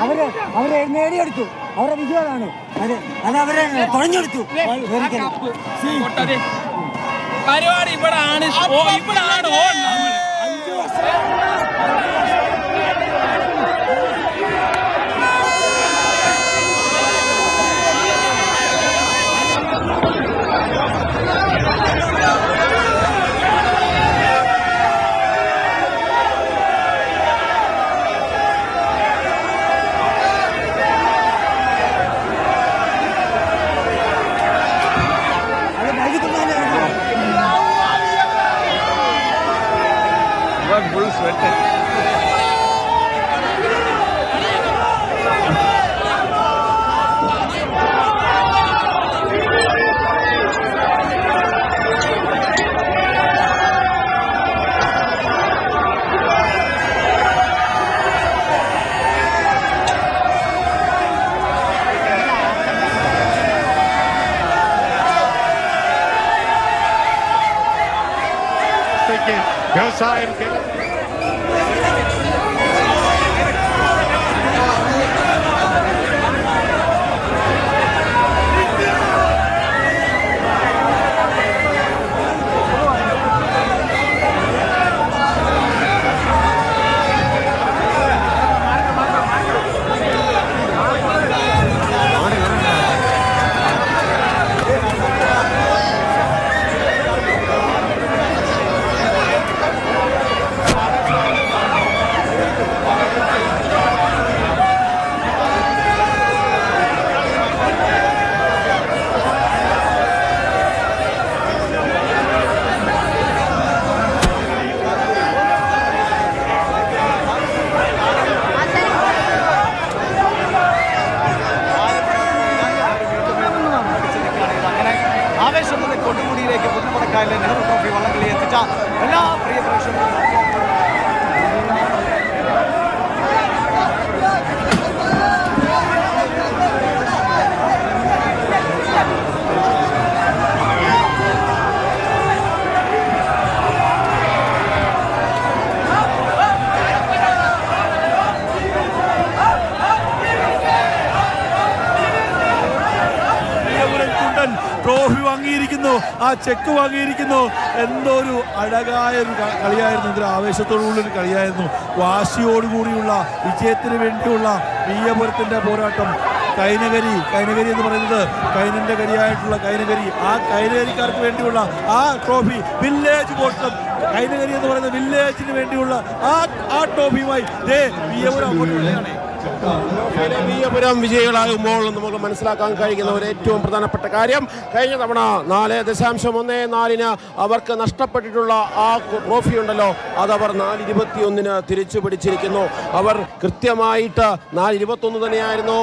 അവർ അവരെ നേടിയെടുത്തു അവരെ വിജയമാണ് അതെ അത് അവരെ തുഴഞ്ഞെടുത്തു പരിപാടി ഇവിടെ ആണ് ഇവിടെ ആണ് வெட்டு వ్యవసాయం ապրի ռեժիմը ആ ചെക്ക് വാങ്ങിയിരിക്കുന്നു. എന്തോ ഒരു അഴകായ ഒരു കളിയായിരുന്നു. എന്തൊരു ഒരു കളിയായിരുന്നു. വാശിയോടുകൂടിയുള്ള വിജയത്തിന് വേണ്ടിയുള്ള വീയപുരത്തിന്റെ പോരാട്ടം. കൈനകരി കൈനകരി എന്ന് പറയുന്നത് കൈനന്റെ കരിയായിട്ടുള്ള കൈനകരി. ആ കൈനകരിക്കാർക്ക് വേണ്ടിയുള്ള ആ ട്രോഫി വില്ലേജ് ക്ലബ് കൈനകരി എന്ന് പറയുന്ന വില്ലേജിന് വേണ്ടിയുള്ള ആ ആ ട്രോഫിയുമായി ദേ വിയപുരം അങ്ങോട്ട് വീയപുരം വിജയികളാകുമ്പോൾ നമുക്ക് മനസ്സിലാക്കാൻ കഴിയുന്ന ഒരു ഏറ്റവും പ്രധാനപ്പെട്ട കാര്യം കഴിഞ്ഞ തവണ നാല് ദശാംശം ഒന്ന് നാലിന് അവർക്ക് നഷ്ടപ്പെട്ടിട്ടുള്ള ആ ട്രോഫി ഉണ്ടല്ലോ അത് അവർ നാല് ഇരുപത്തിയൊന്നിന് തിരിച്ചു പിടിച്ചിരിക്കുന്നു. അവർ കൃത്യമായിട്ട് നാല് ഇരുപത്തൊന്ന് തന്നെയായിരുന്നു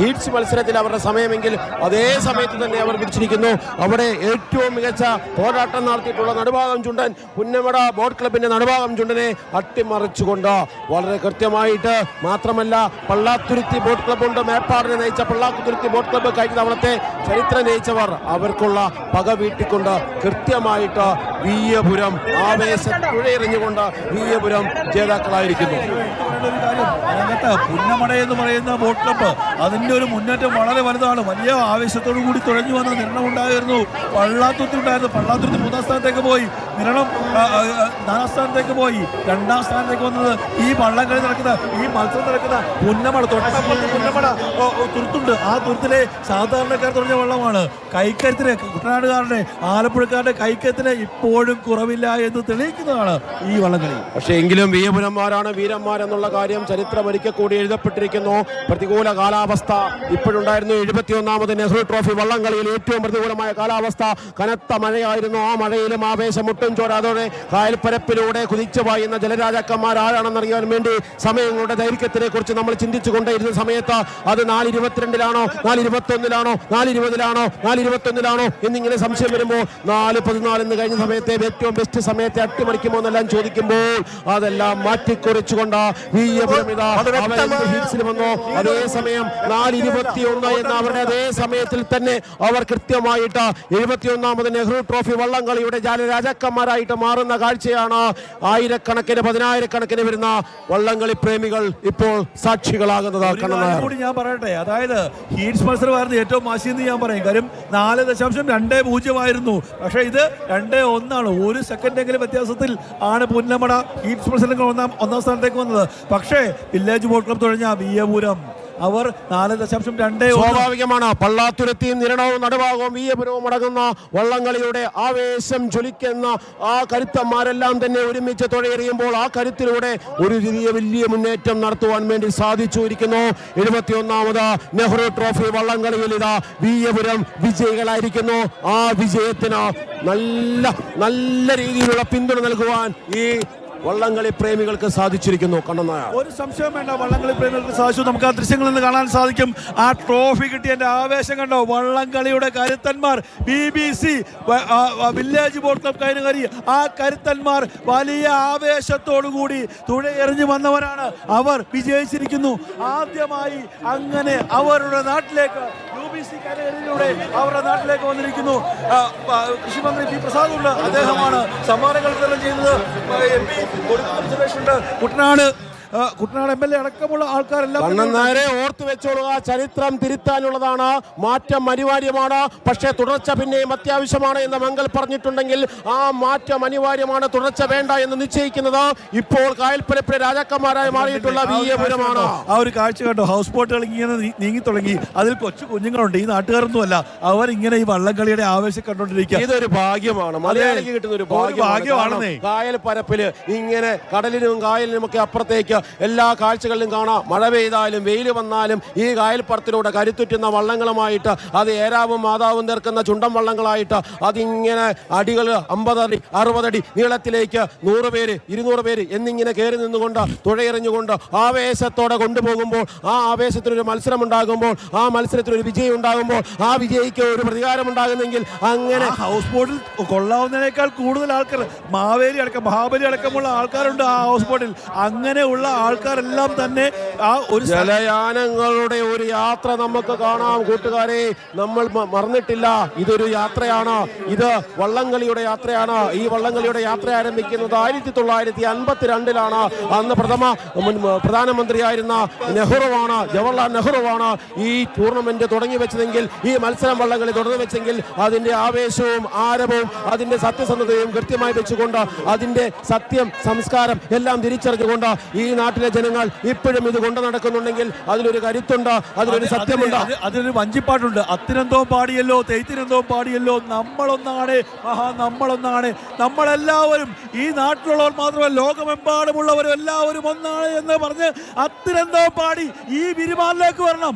ഹീറ്റ്സ് മത്സരത്തിൽ അവരുടെ സമയമെങ്കിൽ അതേ സമയത്ത് തന്നെ അവർ പിടിച്ചിരിക്കുന്നു. അവിടെ ഏറ്റവും മികച്ച പോരാട്ടം നടത്തിയിട്ടുള്ള നടുഭാഗം ചുണ്ടൻ പുന്നമട ബോട്ട് ക്ലബിന്റെ നടുഭാഗം ചുണ്ടനെ അട്ടിമറിച്ചുകൊണ്ട് വളരെ കൃത്യമായിട്ട് മാത്രമല്ല പള്ളാത്തുരുത്തി ബോട്ട് ക്ലബ് ഉണ്ട്. മേപ്പാടിനെ നയിച്ച പള്ളാത്തുരുത്തി ബോട്ട് ക്ലബ്ബ് കഴിഞ്ഞ തവണത്തെ ചരിത്രം നയിച്ചവർ അവർക്കുള്ള പക വീട്ടിക്കൊണ്ട് കൃത്യമായിട്ട് വീയപുരം ആവേശ പുഴയെറിഞ്ഞുകൊണ്ട് വീയപുരം ജേതാക്കളായിരിക്കുന്നു. പുന്നമട എന്ന് പറയുന്ന ബോട്ട് ക്ലബ്ബ് അതിന്റെ ഒരു മുന്നേറ്റം വളരെ വലുതാണ്. വലിയ ആവേശത്തോടു കൂടി തുഴഞ്ഞു വന്ന നിർണം ഉണ്ടായിരുന്നു. പള്ളാത്തുരുത്തി ഉണ്ടായിരുന്നു. പള്ളാത്തുരുത്തി മൂന്നാം സ്ഥാനത്തേക്ക് പോയി. നിരണം നാലാം സ്ഥാനത്തേക്ക് പോയി. രണ്ടാം സ്ഥാനത്തേക്ക് വന്നത് ഈ വള്ളംകളി നടക്കുന്ന ഈ മത്സരം നടക്കുന്ന പുന്നമട തൊട്ടപ്പുറത്ത് പുന്നമട തുരുത്തുണ്ട്. ആ തുരുത്തിലെ സാധാരണക്കാർ തുടങ്ങിയ വെള്ളമാണ്. കൈക്കരുത്തിന് കുട്ടനാടുകാരുടെ ആലപ്പുഴക്കാരുടെ കൈക്കരുത്തിന് ഇപ്പോഴും കുറവില്ല എന്ന് തെളിയിക്കുന്നതാണ് ഈ വള്ളംകളി. പക്ഷേ എങ്കിലും വീരപുരന്മാരാണ് വീരന്മാരെന്നുള്ള കാര്യം ചരിത്രം ഒരിക്കൽ കൂടി എഴുതപ്പെട്ടിരിക്കുന്നു. പ്രതികൂല കാലാവസ്ഥ ഇപ്പോഴുണ്ടായിരുന്നു. എഴുപത്തിയൊന്നാമത് നെഹ്റു ട്രോഫി വള്ളംകളിയിൽ ഏറ്റവും പ്രതികൂലമായ കാലാവസ്ഥ. കനത്ത മഴയായിരുന്നു. ആ മഴയിലും ആവേശം ഒട്ടും ചോരാതോടെ ചോരാതെ കായൽപ്പരപ്പിലൂടെ കുതിച്ചു പായുന്ന ജലരാജാക്കന്മാർ ആരാണെന്നറിയാൻ വേണ്ടി സമയങ്ങളുടെ ദൈർഘ്യത്തിനെ കുറിച്ച് നമ്മൾ ചിന്തിച്ചു കൊണ്ടിരുന്ന സമയത്ത് അത് നാല് ഇരുപത്തിരണ്ടിലാണോ നാല് ഇരുപത്തി ഒന്നിലാണോ നാല് ഇരുപതിലാണോ നാല് ഇരുപത്തി ഒന്നിലാണോ എന്നിങ്ങനെ സംശയം വരുമ്പോൾ നാല് പതിനാല് എന്ന് കഴിഞ്ഞ സമയത്തെ ഏറ്റവും ബെസ്റ്റ് സമയത്തെ അട്ടിമറിക്കുമോ എന്നെല്ലാം ചോദിക്കുമ്പോൾ അതെല്ലാം മാറ്റിക്കുറിച്ചുകൊണ്ട് വന്നു അതേസമയം നാല് ഇരുപത്തി ഒന്ന് എന്ന അവരുടെ അതേ സമയത്തിൽ തന്നെ അവർ കൃത്യമായിട്ട് എഴുപത്തിയൊന്നാമത് നെഹ്റു ട്രോഫി വള്ളംകളിയുടെ ജാലരാജാക്കന്മാരായിട്ട് മാറുന്ന കാഴ്ചയാണ് ആയിരക്കണക്കിന് പതിനായിരക്കണക്കിന് വരുന്ന വള്ളംകളി പ്രേമികൾ ഇപ്പോൾ സാക്ഷികളാകുന്നത് സാക്ഷികളാകുന്നതാക്കണം കൂടി ഞാൻ പറയട്ടെ. അതായത് ഹീറ്റ്സ് മത്സരമായിരുന്നു ഏറ്റവും മാശിയെന്ന് ഞാൻ പറയും. കാര്യം നാല് ദശാംശം രണ്ട് പൂജ്യമായിരുന്നു. പക്ഷേ ഇത് രണ്ട് ഒന്നാണ്. ഒരു സെക്കൻഡെങ്കിലും വ്യത്യാസത്തിൽ ആണ് പുന്നമട ഹീറ്റ്സ് മത്സരങ്ങൾ ഒന്നാം ഒന്നാം സ്ഥാനത്തേക്ക് വന്നത്. പക്ഷേ വില്ലേജ് ബോട്ട് ക്ലബ് തുഴഞ്ഞ വിയപുരം. അവർ നാല് ദശാംശം രണ്ട് സ്വാഭാവികമാണ്. പള്ളാത്തുരത്തിയും നിരണവും നടുവാകവും വീയപുരവും അടങ്ങുന്ന വള്ളംകളിയുടെ ആവേശം ജ്വലിക്കുന്ന ആ കരുത്തന്മാരെല്ലാം തന്നെ ഒരുമിച്ച് തുഴയെറിയുമ്പോൾ ആ കരുത്തിലൂടെ ഒരു വലിയ വലിയ മുന്നേറ്റം നടത്തുവാൻ വേണ്ടി സാധിച്ചുയിരിക്കുന്നു എഴുപത്തിയൊന്നാമത് നെഹ്റു ട്രോഫി വള്ളംകളിയിൽ ഇതാ വീയപുരം വിജയികളായിരിക്കുന്നു. ആ വിജയത്തിന് നല്ല നല്ല രീതിയിലുള്ള പിന്തുണ നൽകുവാൻ ഈ വള്ളംകളി പ്രേമികൾക്ക് സാധിച്ചിരിക്കുന്നു കണ്ണനായ. ഒരു സംശയം വേണ്ട വള്ളംകളി പ്രേമികൾക്ക് സാധിച്ചു. നമുക്ക് ആ ദൃശ്യങ്ങളിൽ നിന്ന് കാണാൻ സാധിക്കും. ആ ട്രോഫി കിട്ടിയ ആവേശം കണ്ടോ? വള്ളംകളിയുടെ കരുത്തന്മാർ B B C village boat club Kainakary. ആ കരുത്തന്മാർ വലിയ ആവേശത്തോടുകൂടി തുഴയെറിഞ്ഞു വന്നവരാണ്. അവർ വിജയിച്ചിരിക്കുന്നു. ആദ്യമായി അങ്ങനെ അവരുടെ നാട്ടിലേക്ക് കൈനകരിയിലൂടെ അവരുടെ നാട്ടിലേക്ക് വന്നിരിക്കുന്നു. കൃഷിമന്ത്രി പി പ്രസാദ് ഉണ്ട് അദ്ദേഹമാണ് സമ്മാനങ്ങൾ വിതരണം ചെയ്തത് എം പി കൊടുക്കുന്ന Kuttanad Kuttanad M L A അടക്കമുള്ള ആൾക്കാരെല്ലാം ഓർത്തു വെച്ചോളുക. ചരിത്രം തിരുത്താനുള്ളതാണ്. മാറ്റം അനിവാര്യമാണ്. പക്ഷേ തുടർച്ച പിന്നെയും അത്യാവശ്യമാണ് എന്ന് മംഗൽ പറഞ്ഞിട്ടുണ്ടെങ്കിൽ ആ മാറ്റം അനിവാര്യമാണ്. തുടർച്ച വേണ്ട എന്ന് നിശ്ചയിക്കുന്നത് ഇപ്പോൾ കായൽപ്പരപ്പിലെ രാജാക്കന്മാരായി മാറിയിട്ടുള്ള വി എ പുരമാണ്. ആ ഒരു കാഴ്ച കണ്ടോ? ഹൗസ് ബോട്ടുകൾ ഇങ്ങനെ നീങ്ങി തുടങ്ങി. അതിൽ കൊച്ചു കുഞ്ഞുങ്ങളുണ്ട്. ഈ നാട്ടുകാരൊന്നുമല്ല. അവർ ഇങ്ങനെ ഈ വള്ളംകളിയുടെ ആവേശം കണ്ടോണ്ടിരിക്കുക ഇതൊരു ഭാഗ്യമാണ്. മലയാളിക്ക് കിട്ടുന്ന ഒരു ഭാഗ്യമാണ്. ഭാഗ്യമാണെന്നേ. കായൽ പരപ്പിൽ ഇങ്ങനെ കടലിനും കായലിനും ഒക്കെ അപ്പുറത്തേക്ക് എല്ലാ കാഴ്ചകളിലും കാണാം. മഴ പെയ്താലും വെയിൽ വന്നാലും ഈ കായൽപ്പുറത്തിലൂടെ കരുത്തുറ്റുന്ന വള്ളങ്ങളുമായിട്ട് അത് ഏരാവും മാതാവും തീർക്കുന്ന ചുണ്ടൻ വള്ളങ്ങളായിട്ട് അതിങ്ങനെ അടികൾ അമ്പതടി അറുപതടി നീളത്തിലേക്ക് നൂറ് പേര് ഇരുന്നൂറ് പേര് എന്നിങ്ങനെ കയറി നിന്നുകൊണ്ട് തുഴയെറിഞ്ഞുകൊണ്ട് ആവേശത്തോടെ കൊണ്ടുപോകുമ്പോൾ ആ ആവേശത്തിനൊരു മത്സരം ഉണ്ടാകുമ്പോൾ ആ മത്സരത്തിനൊരു വിജയം ഉണ്ടാകുമ്പോൾ ആ വിജയിക്ക് ഒരു പ്രതികാരം ഉണ്ടാകുന്നെങ്കിൽ അങ്ങനെ ഹൗസ് ബോട്ടിൽ കൊള്ളാവുന്നതിനേക്കാൾ കൂടുതൽ ആൾക്കാർ മാവേലി അടക്കം മഹാബലി അടക്കമുള്ള ആൾക്കാരുണ്ട് ആ ഹൗസ് ബോട്ടിൽ അങ്ങനെയുള്ള ആൾക്കാരെല്ലാം തന്നെ ആ ഒരു ജലയാനങ്ങളുടെ ഒരു യാത്ര നമുക്ക് കാണാം കൂട്ടുകാരെ. നമ്മൾ മറന്നിട്ടില്ല. ഇതൊരു യാത്രയാണ്. ഇത് വള്ളംകളിയുടെ യാത്രയാണ്. ഈ വള്ളംകളിയുടെ യാത്ര ആരംഭിക്കുന്നത് ആയിരത്തി തൊള്ളായിരത്തി അൻപത്തിരണ്ടിലാണ്. അന്ന് പ്രഥമ പ്രധാനമന്ത്രിയായിരുന്ന നെഹ്റുവാണ് ജവഹർലാൽ നെഹ്റുവാണ് ഈ ടൂർണമെന്റ് തുടങ്ങി വെച്ചതെങ്കിൽ ഈ മത്സരം വള്ളംകളി തുടർന്നു വെച്ചെങ്കിൽ അതിന്റെ ആവേശവും ആരവവും അതിന്റെ സത്യസന്ധതയും കൃത്യമായി വെച്ചുകൊണ്ട് അതിന്റെ സത്യം സംസ്കാരം എല്ലാം തിരിച്ചറിഞ്ഞുകൊണ്ട് ഈ നാട്ടിലെ ജനങ്ങൾ ഇപ്പോഴും ഇത് കൊണ്ടു നടക്കുന്നുണ്ടെങ്കിൽ അതിലൊരു കരുത്തുണ്ട്? അതിലൊരു അത് സത്യമുണ്ട്? അതിലൊരു വഞ്ചിപ്പാട്ടുണ്ട് അത്തിനെന്തോ പാടിയല്ലോ തേത്തിനെന്തോ പാടിയല്ലോ നമ്മളൊന്നാണ് മഹാ നമ്മളൊന്നാണ് നമ്മളെല്ലാവരും ഈ നാട്ടിലുള്ളവർ മാത്രമല്ല ലോകമെമ്പാടുമുള്ളവരും എല്ലാവരും ഒന്നാണ് എന്ന് പറഞ്ഞ് അത്തിനെന്തോ പാടി ഈ വിരുമാനിലേക്ക് വരണം.